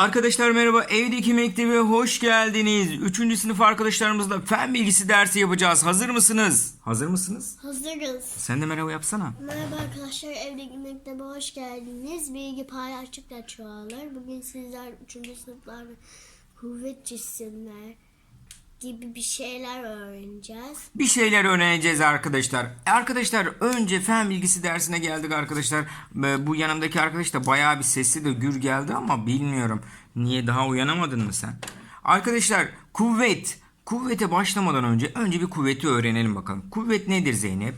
Arkadaşlar merhaba evdeki mektebe hoş geldiniz. Üçüncü sınıf arkadaşlarımızla fen bilgisi dersi yapacağız. Hazır mısınız? Hazır mısınız? Hazırız. Sen de merhaba yapsana. Merhaba arkadaşlar, evdeki mektebe hoş geldiniz. Bilgi paylaştıkça çoğalır. Bugün sizler 3. sınıflarda kuvvet cisimler gibi bir şeyler öğreneceğiz. Bir şeyler öğreneceğiz arkadaşlar. Arkadaşlar önce fen bilgisi dersine geldik arkadaşlar. Ee, Bu yanımdaki arkadaş da bayağı bir sesli de gür geldi ama bilmiyorum. Niye daha uyanamadın mı sen? Arkadaşlar kuvvet. Kuvvete başlamadan önce önce bir kuvveti öğrenelim bakalım. Kuvvet nedir Zeynep?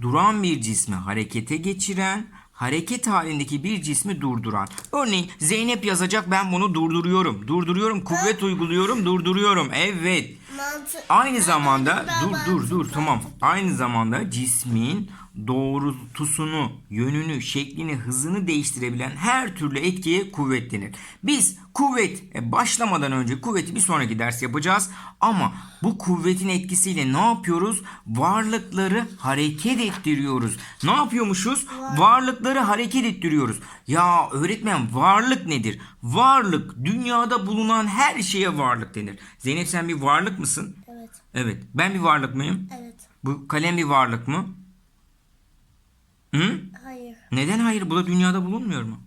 Duran bir cismi harekete geçiren, hareket halindeki bir cismi durduran. Örneğin Zeynep yazacak ben bunu durduruyorum. Durduruyorum, kuvvet uyguluyorum, durduruyorum. Evet. Aynı zamanda dur dur dur tamam. Aynı zamanda cismin doğrultusunu, yönünü, şeklini, hızını değiştirebilen her türlü etkiye kuvvet denir. Biz kuvvet e, başlamadan önce kuvveti bir sonraki ders yapacağız ama bu kuvvetin etkisiyle ne yapıyoruz? Varlıkları hareket ettiriyoruz. Ne yapıyormuşuz? Varlıkları hareket ettiriyoruz. Ya öğretmen varlık nedir? Varlık dünyada bulunan her şeye varlık denir. Zeynep sen bir varlık mısın? Evet. Evet. Ben bir varlık mıyım? Evet. Bu kalem bir varlık mı? Hı? Hayır. Neden hayır? Bu da dünyada bulunmuyor mu?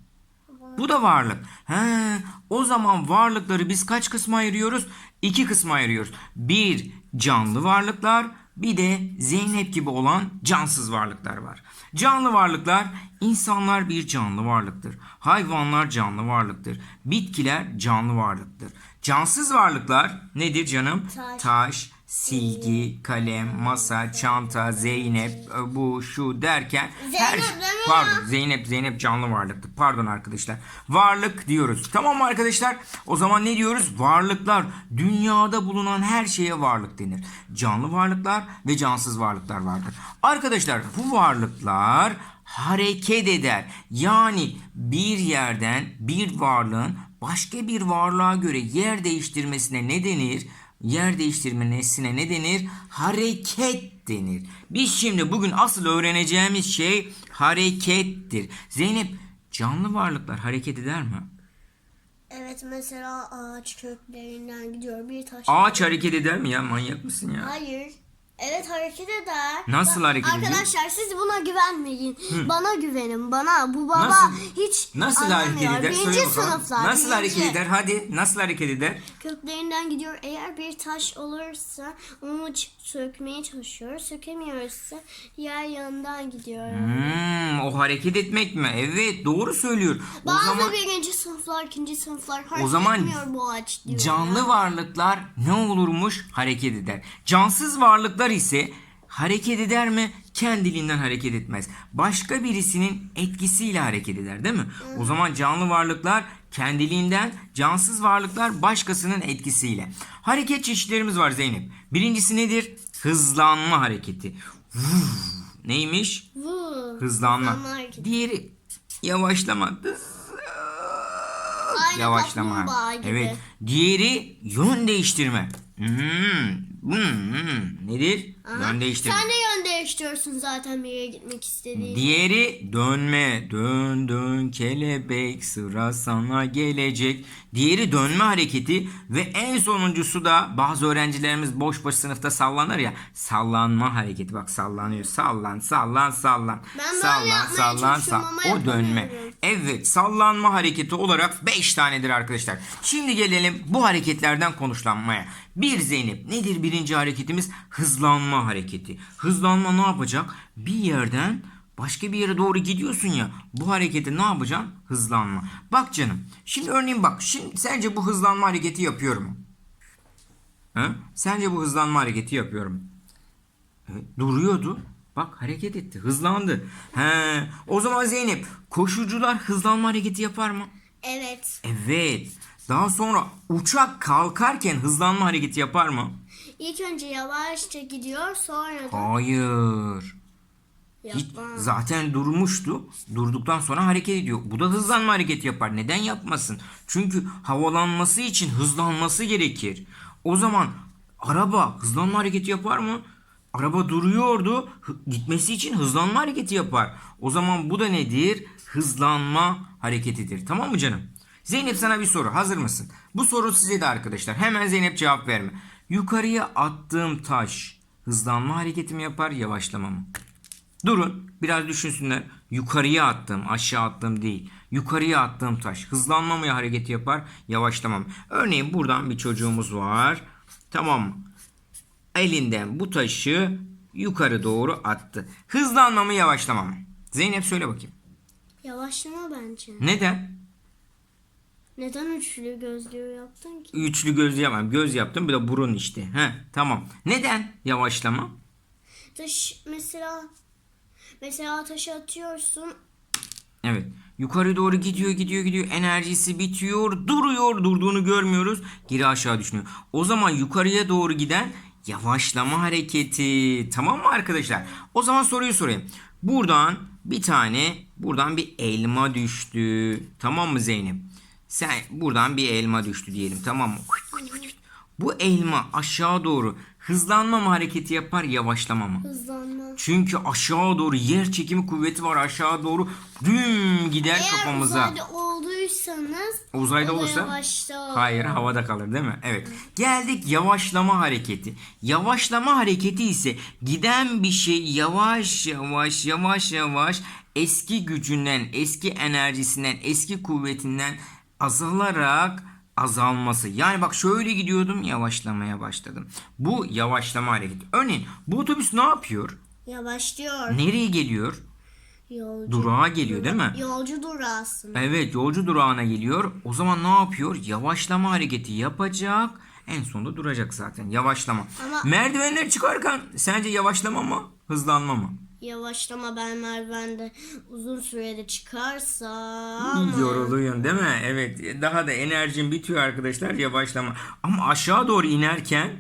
Bu da varlık. He, o zaman varlıkları biz kaç kısma ayırıyoruz? İki kısma ayırıyoruz. Bir canlı varlıklar, bir de Zeynep gibi olan cansız varlıklar var. Canlı varlıklar, insanlar bir canlı varlıktır. Hayvanlar canlı varlıktır. Bitkiler canlı varlıktır. Cansız varlıklar nedir canım? Taş. Taş, silgi, kalem, masa, çanta, Zeynep, e, bu, şu derken her Zeynep ya. Pardon Zeynep Zeynep canlı varlıktı. Pardon arkadaşlar. Varlık diyoruz. Tamam mı arkadaşlar? O zaman ne diyoruz? Varlıklar. Dünyada bulunan her şeye varlık denir. Canlı varlıklar ve cansız varlıklar vardır. Arkadaşlar bu varlıklar hareket eder. Yani bir yerden bir varlığın başka bir varlığa göre yer değiştirmesine ne denir? Yer değiştirmesine ne denir? Hareket denir. Biz şimdi bugün asıl öğreneceğimiz şey harekettir. Zeynep canlı varlıklar hareket eder mi? Evet mesela ağaç köklerinden gidiyor bir taş. Ağaç hareket eder mi ya? Manyak mısın ya? Hayır. Evet hareket eder. Nasıl hareket ediyor? Arkadaşlar siz buna güvenmeyin. Bana güvenin. Bana. Bu baba Nasıl- hiç Nasıl hareket anlamıyor. eder? Birinci Söyle bakalım. sınıflar. Nasıl birinci. hareket eder? Hadi nasıl hareket eder? Köklerinden gidiyor. Eğer bir taş olursa onu ç- sökmeye çalışıyor. Sökemiyorsa diğer yanından gidiyor. Hmm, o hareket etmek mi? Evet doğru söylüyor. O Bazı zaman birinci sınıflar, ikinci sınıflar hareket zaman etmiyor bu ağaç diyor. Canlı varlıklar ne olurmuş? Hareket eder. Cansız varlıklar ise hareket eder mi? Kendiliğinden hareket etmez. Başka birisinin etkisiyle hareket eder değil mi? O zaman canlı varlıklar kendiliğinden, cansız varlıklar başkasının etkisiyle. Hareket çeşitlerimiz var Zeynep. Birincisi nedir? Hızlanma hareketi. Vuv. Neymiş? Bu. Hızlanma. Hızlanma. Diğeri yavaşlama. Aynı Yavaşlama. Evet. Diğeri yön değiştirme. Hmm. Hmm. Nedir? Aha. Yön değiştirme. Sen de yön değiştiriyorsun zaten bir yere gitmek istediğin. Diğeri dönme. Dön dön kelebek sıra sana gelecek. Diğeri dönme hareketi ve en sonuncusu da bazı öğrencilerimiz boş boş sınıfta sallanır ya. Sallanma hareketi. Bak sallanıyor. Sallan sallan sallan. Ben sallan sallan sallan. O dönme. Evet sallanma hareketi olarak 5 tanedir arkadaşlar. Şimdi gelelim bu hareketlerden konuşlanmaya. Bir Zeynep nedir birinci hareketimiz? Hızlanma hareketi. Hızlanma ne yapacak? Bir yerden başka bir yere doğru gidiyorsun ya. Bu hareketi ne yapacaksın? Hızlanma. Bak canım. Şimdi örneğin bak. Şimdi sence bu hızlanma hareketi yapıyor mu? Ha? Sence bu hızlanma hareketi yapıyor mu? Evet, duruyordu. Bak hareket etti. Hızlandı. He, o zaman Zeynep koşucular hızlanma hareketi yapar mı? Evet. Evet. Daha sonra uçak kalkarken hızlanma hareketi yapar mı? İlk önce yavaşça gidiyor sonra da Hayır. Hiç, zaten durmuştu. Durduktan sonra hareket ediyor. Bu da hızlanma hareketi yapar. Neden yapmasın? Çünkü havalanması için hızlanması gerekir. O zaman araba hızlanma hareketi yapar mı? Araba duruyordu. Gitmesi için hızlanma hareketi yapar. O zaman bu da nedir? Hızlanma hareketidir. Tamam mı canım? Zeynep sana bir soru. Hazır mısın? Bu soru size de arkadaşlar. Hemen Zeynep cevap verme. Yukarıya attığım taş hızlanma hareketi mi yapar, yavaşlama mı? Durun biraz düşünsünler. Yukarıya attığım, aşağı attığım değil. Yukarıya attığım taş hızlanma mı hareketi yapar, yavaşlama mı? Örneğin buradan bir çocuğumuz var. Tamam mı? Elinden bu taşı yukarı doğru attı. Hızlanma mı, yavaşlama mı? Zeynep söyle bakayım. Yavaşlama bence. Neden? Neden üçlü gözlüğü yaptın ki? Üçlü göz yapmam. Göz yaptım bir de burun işte. He, tamam. Neden yavaşlama? Taş mesela mesela taşı atıyorsun. Evet. Yukarı doğru gidiyor gidiyor gidiyor. Enerjisi bitiyor. Duruyor. Durduğunu görmüyoruz. Geri aşağı düşünüyor. O zaman yukarıya doğru giden yavaşlama hareketi. Tamam mı arkadaşlar? O zaman soruyu sorayım. Buradan bir tane buradan bir elma düştü. Tamam mı Zeynep? Sen buradan bir elma düştü diyelim. Tamam mı? Bu elma aşağı doğru hızlanma mı hareketi yapar yavaşlama mı? Hızlanma. Çünkü aşağı doğru yer çekimi kuvveti var aşağı doğru düm gider Eğer kafamıza. uzayda olduysanız Uzayda o olursa hayır havada kalır değil mi? Evet. Geldik yavaşlama hareketi. Yavaşlama hareketi ise giden bir şey yavaş yavaş yavaş yavaş eski gücünden, eski enerjisinden, eski kuvvetinden azalarak azalması. Yani bak şöyle gidiyordum yavaşlamaya başladım. Bu yavaşlama hareketi. Örneğin bu otobüs ne yapıyor? Yavaşlıyor. Nereye geliyor? Yolcu. Durağa geliyor değil mi? Yolcu durağısın. Evet yolcu durağına geliyor. O zaman ne yapıyor? Yavaşlama hareketi yapacak. En sonunda duracak zaten. Yavaşlama. Ama- Merdivenler çıkarken sence yavaşlama mı? Hızlanma mı? Yavaşlama ben merdivende uzun sürede çıkarsam. Yoruluyorsun değil mi? Evet. Daha da enerjin bitiyor arkadaşlar. Yavaşlama. Ama aşağı doğru inerken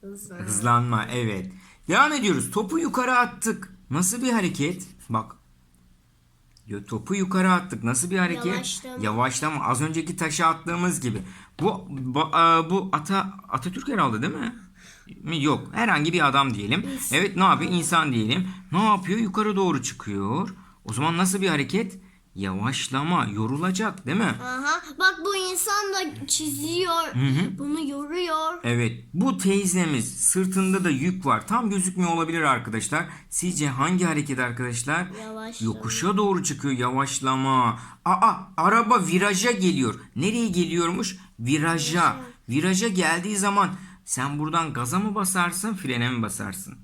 Hızlı. hızlanma. Evet. Devam ediyoruz. Topu yukarı attık. Nasıl bir hareket? Bak. Topu yukarı attık. Nasıl bir hareket? Yavaşlama. Yavaşlama. Az önceki taşı attığımız gibi. Bu bu, bu ata Atatürk herhalde değil mi? Mi? Yok. Herhangi bir adam diyelim. Evet ne yapıyor? İnsan diyelim. Ne yapıyor? Yukarı doğru çıkıyor. O zaman nasıl bir hareket? Yavaşlama. Yorulacak değil mi? Aha bak bu insan da çiziyor. Bunu yoruyor. Evet. Bu teyzemiz sırtında da yük var. Tam gözükmüyor olabilir arkadaşlar. Sizce hangi hareket arkadaşlar? Yavaşlama. Yokuşa doğru çıkıyor. Yavaşlama. Aa araba viraja geliyor. Nereye geliyormuş? Viraja. Viraja geldiği zaman sen buradan gaza mı basarsın, frene mi basarsın?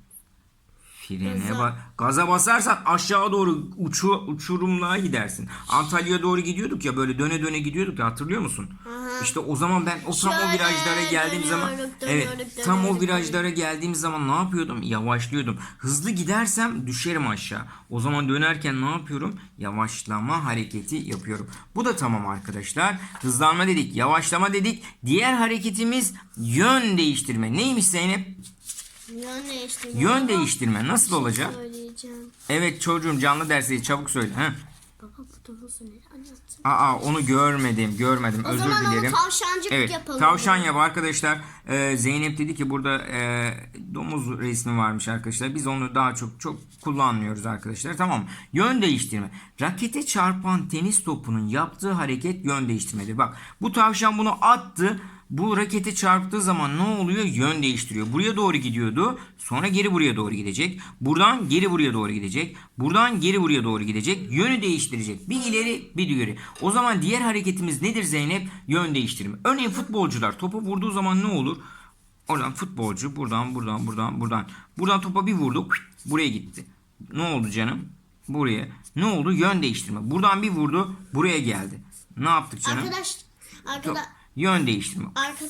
Frene ba- gaza basarsan aşağı doğru uçu uçurumluğa gidersin. Antalya'ya doğru gidiyorduk ya böyle döne döne gidiyorduk ya hatırlıyor musun? Aha. İşte o zaman ben o tam o virajlara geldiğim zaman evet tam o virajlara geldiğim zaman ne yapıyordum? Yavaşlıyordum. Hızlı gidersem düşerim aşağı. O zaman dönerken ne yapıyorum? Yavaşlama hareketi yapıyorum. Bu da tamam arkadaşlar. Hızlanma dedik, yavaşlama dedik. Diğer hareketimiz yön değiştirme. Neymiş Zeynep? Yön değiştirme. Yön değiştirme. Nasıl olacak? Söyleyeceğim. Evet çocuğum canlı dersi çabuk söyle. He. Anlattın? Aa onu görmedim, görmedim. O Özür zaman dilerim. onu tavşancık Evet, yapalım. tavşan yap arkadaşlar. Ee, Zeynep dedi ki burada e, domuz resmi varmış arkadaşlar. Biz onu daha çok çok kullanmıyoruz arkadaşlar. Tamam? Yön değiştirme. Rakete çarpan tenis topunun yaptığı hareket yön değiştirmedir. Bak bu tavşan bunu attı. Bu rakete çarptığı zaman ne oluyor? Yön değiştiriyor. Buraya doğru gidiyordu. Sonra geri buraya doğru gidecek. Buradan geri buraya doğru gidecek. Buradan geri buraya doğru gidecek. Yönü değiştirecek. Bir ileri bir geri. O zaman diğer hareketimiz nedir Zeynep? Yön değiştirme. Örneğin futbolcular topu vurduğu zaman ne olur? Oradan futbolcu buradan buradan buradan buradan. Buradan topa bir vurdu. Buraya gitti. Ne oldu canım? Buraya. Ne oldu? Yön değiştirme. Buradan bir vurdu. Buraya geldi. Ne yaptık canım? Arkadaş arkada Yön değiştirme. arka,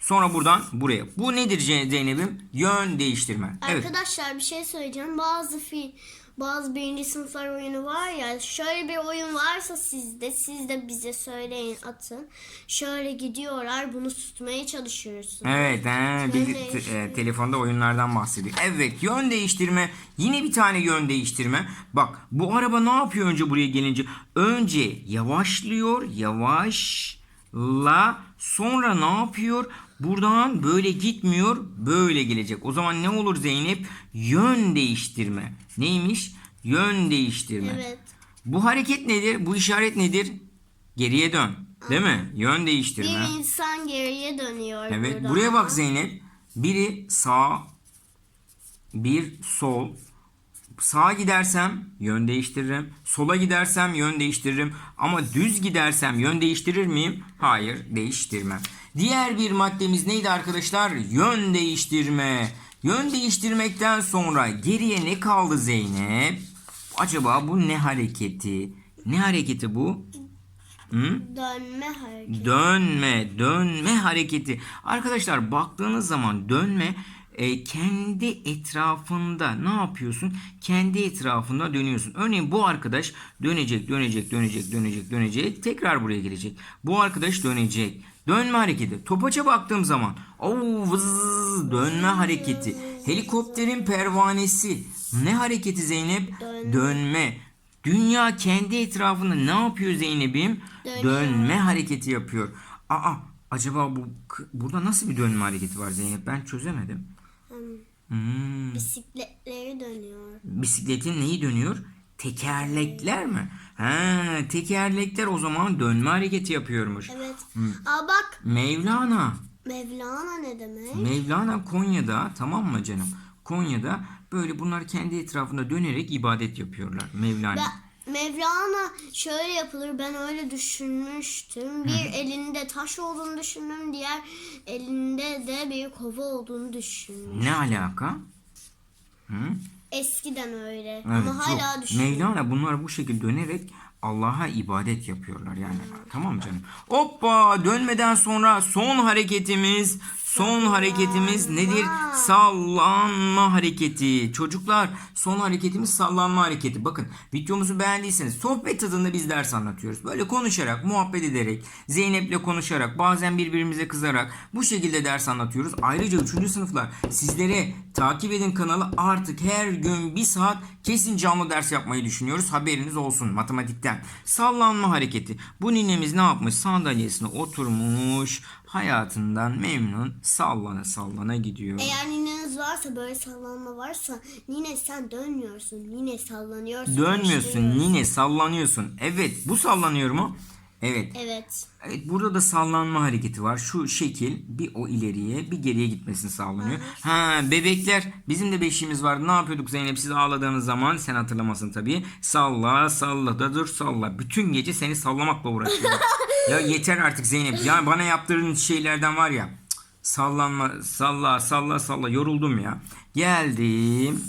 Sonra buradan buraya. Bu nedir Zeynep'im? Yön değiştirme. Evet. arkadaşlar bir şey söyleyeceğim. Bazı fi bazı birinci sınıflar oyunu var ya şöyle bir oyun varsa sizde siz de bize söyleyin atın. Şöyle gidiyorlar bunu tutmaya çalışıyorsun. Evet, he, bir te- e, telefonda oyunlardan bahsediyor. Evet, yön değiştirme. Yine bir tane yön değiştirme. Bak, bu araba ne yapıyor önce buraya gelince? Önce yavaşlıyor, yavaşla. Sonra ne yapıyor? Buradan böyle gitmiyor, böyle gelecek. O zaman ne olur Zeynep? Yön değiştirme. Neymiş? Yön değiştirme. Evet. Bu hareket nedir? Bu işaret nedir? Geriye dön. Değil mi? Yön değiştirme. Bir insan geriye dönüyor Evet. burada. Buraya bak Zeynep. Biri sağ, bir sol. Sağa gidersem yön değiştiririm. Sola gidersem yön değiştiririm. Ama düz gidersem yön değiştirir miyim? Hayır, değiştirmem. Diğer bir maddemiz neydi arkadaşlar? Yön değiştirme. Yön değiştirmekten sonra geriye ne kaldı Zeynep? Acaba bu ne hareketi? Ne hareketi bu? Hı? Dönme hareketi. Dönme, dönme hareketi. Arkadaşlar baktığınız zaman dönme e, kendi etrafında ne yapıyorsun? Kendi etrafında dönüyorsun. Örneğin bu arkadaş dönecek, dönecek, dönecek, dönecek, dönecek. Tekrar buraya gelecek. Bu arkadaş dönecek. Dönme hareketi. Topaça baktığım zaman oo, vız, dönme hareketi. Helikopterin pervanesi. Ne hareketi Zeynep? Dönme. Dönme. Dünya kendi etrafında ne yapıyor Zeynep'im? Dönme hareketi yapıyor. Aa acaba bu burada nasıl bir dönme hareketi var Zeynep? Ben çözemedim. Hmm. Bisikletleri dönüyor. Bisikletin neyi dönüyor? Tekerlekler mi? Ha, tekerlekler o zaman dönme hareketi yapıyormuş. Evet. Aa bak Mevlana. Mevlana ne demek? Mevlana Konya'da tamam mı canım? Konya'da böyle bunlar kendi etrafında dönerek ibadet yapıyorlar. Mevlana. Ben, Mevlana şöyle yapılır ben öyle düşünmüştüm. Bir elinde taş olduğunu düşündüm. Diğer elinde de bir kova olduğunu düşündüm. Ne alaka? Hı? Eskiden öyle Evet, ama hala düşünüyorum. Mevlana bunlar bu şekilde dönerek Allah'a ibadet yapıyorlar yani. Tamam mı canım? Hoppa dönmeden sonra son hareketimiz son hareketimiz nedir? Sallanma hareketi. Çocuklar son hareketimiz sallanma hareketi. Bakın videomuzu beğendiyseniz sohbet tadında biz ders anlatıyoruz. Böyle konuşarak, muhabbet ederek, Zeynep'le konuşarak, bazen birbirimize kızarak bu şekilde ders anlatıyoruz. Ayrıca 3. sınıflar sizlere takip edin kanalı artık her gün bir saat kesin canlı ders yapmayı düşünüyoruz. Haberiniz olsun matematikten. Sallanma hareketi. Bu ninemiz ne yapmış? Sandalyesine oturmuş. Hayatından memnun sallana sallana gidiyor. Eğer nineniz varsa böyle sallanma varsa nine sen dönmüyorsun. Nine sallanıyorsun. Dönmüyorsun nine sallanıyorsun. Evet bu sallanıyor mu? Evet. Evet. Evet burada da sallanma hareketi var. Şu şekil bir o ileriye bir geriye gitmesini sağlanıyor. Ha bebekler bizim de beşiğimiz vardı. Ne yapıyorduk Zeynep siz ağladığınız zaman sen hatırlamasın tabii. Salla salla da dur salla. Bütün gece seni sallamakla uğraşıyorduk. ya yeter artık Zeynep. Ya bana yaptırdığın şeylerden var ya. cık, Sallanma salla salla salla yoruldum ya. Geldim.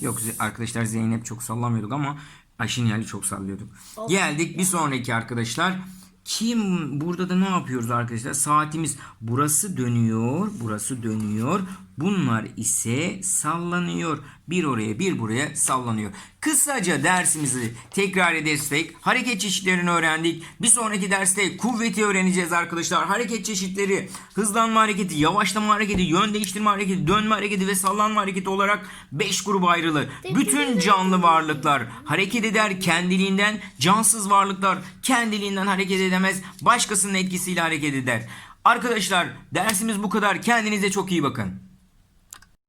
Yok arkadaşlar Zeynep çok sallamıyorduk ama Aşinyali çok sallıyorduk. Geldik bir sonraki arkadaşlar. Kim burada da ne yapıyoruz arkadaşlar? Saatimiz burası dönüyor, burası dönüyor. Bunlar ise sallanıyor. Bir oraya bir buraya sallanıyor. Kısaca dersimizi tekrar edersek hareket çeşitlerini öğrendik. Bir sonraki derste kuvveti öğreneceğiz arkadaşlar. Hareket çeşitleri hızlanma hareketi, yavaşlama hareketi, yön değiştirme hareketi, dönme hareketi ve sallanma hareketi olarak 5 gruba ayrılır. Bütün canlı varlıklar hareket eder kendiliğinden, cansız varlıklar kendiliğinden hareket edemez, başkasının etkisiyle hareket eder. Arkadaşlar dersimiz bu kadar. Kendinize çok iyi bakın.